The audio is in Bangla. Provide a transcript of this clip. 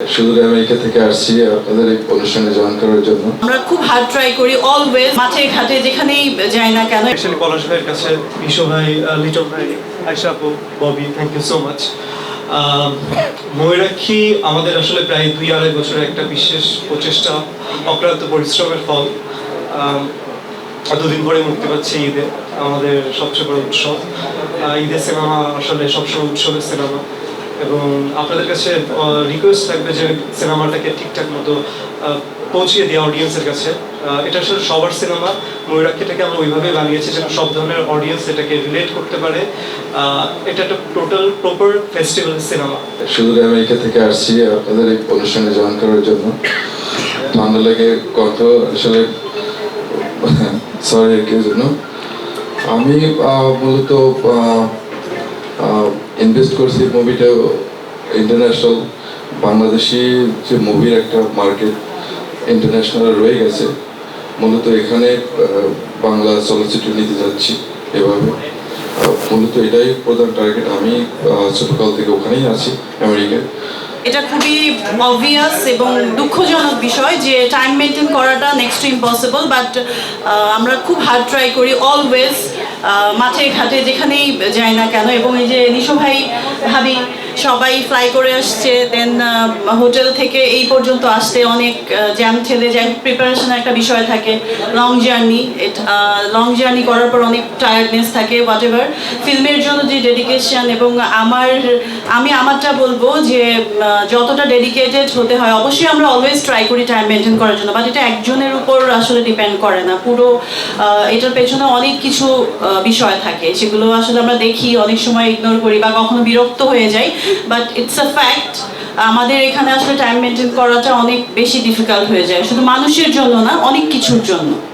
সুদূর আমেরিকা থেকে আসছি আপনাদের এই অনুষ্ঠানে জয়েন করার জন্য? আমরা খুব হার্ড ট্রাই করি অলওয়েজ মাঠে ঘাটে যেখানেই যাই না কেন। স্পেশালি পলাশ ভাইয়ের কাছে বিশু ভাই লিটন ভাই আয়সা আপু Bobby thank you so much Mayurakshi আমাদের আসলে প্রায় দুই আড়াই বছরের একটা বিশেষ প্রচেষ্টা অক্লান্ত পরিশ্রমের ফল। দুদিন পরে মুক্তি পাচ্ছে ঈদে আমাদের সবচেয়ে বড় উৎসব। আহ, ঈদের সিনেমা আসলে সবসময় উৎসবের সিনেমা এবং আপনাদের কাছে রিকোয়েস্ট থাকবে যে সিনেমাটাকে ঠিকঠাক মতো পৌঁছিয়ে দেওয়া অডিয়েন্সের কাছে। এটা আসলে সবার সিনেমা। ময়ূরাক্ষীটাকে আমরা ওইভাবে বানিয়েছি যেন সব ধরনের অডিয়েন্স এটাকে রিলেট করতে পারে। এটা একটা টোটাল প্রপার ফেস্টিভ্যাল সিনেমা সুদূর আমেরিকা থেকে আসছি, আপনাদের এই অনুষ্ঠানে জয়েন করার জন্য। ঠান্ডা লাগে কণ্ঠ আসলে সরি এর জন্য? আমি মূলত ইনভেস্ট করছি মুভিটা ইন্টারন্যাশনাল বাংলাদেশি যে মুভির একটা মার্কেট ইন্টারন্যাশনাল রয়ে গেছে। মূলত এখানে বাংলা চলচ্চিত্র নিতে যাচ্ছি এভাবে। মূলত এটাই প্রধান টার্গেট আমি ছোটকাল থেকে ওখানেই আছি, আমেরিকায়। এটা খুবই অবভিয়াস এবং দুঃখজনক বিষয় যে টাইম মেনটেন করাটা নেক্সট ইম্পসিবল বাট আমরা খুব হার্ড ট্রাই করি অলওয়েজ মাঠে ঘাটে যেখানেই যায় না কেন এবং এই যে নিশো ভাই ভাবি সবাই ফ্লাই করে আসছে দেন হোটেল থেকে এই পর্যন্ত আসতে অনেক জ্যাম ঠেলে যায় প্রিপারেশন একটা বিষয় থাকে লং জার্নি লং জার্নি করার পর অনেক টায়ার্ডনেস থাকে হোয়াট এভার ফিল্মের জন্য যে ডেডিকেশন এবং আমার, আমি আমারটা বলব যে যতটা ডেডিকেটেড হতে হয়, অবশ্যই আমরা অলওয়েজ ট্রাই করি টাইম মেনটেন করার জন্য বাট এটা একজনের উপর আসলে ডিপেন্ড করে না। পুরো এটার পেছনে অনেক কিছু বিষয় থাকে, সেগুলো আসলে আমরা দেখি, অনেক সময় ইগনোর করি বা কখনো বিরক্ত হয়ে যাই বাট ইটস আ ফ্যাক্ট আমাদের এখানে আসলে টাইম মেনটেন করাটা অনেক বেশি ডিফিকাল্ট হয়ে যায়। শুধু মানুষের জন্য না, অনেক কিছুর জন্য।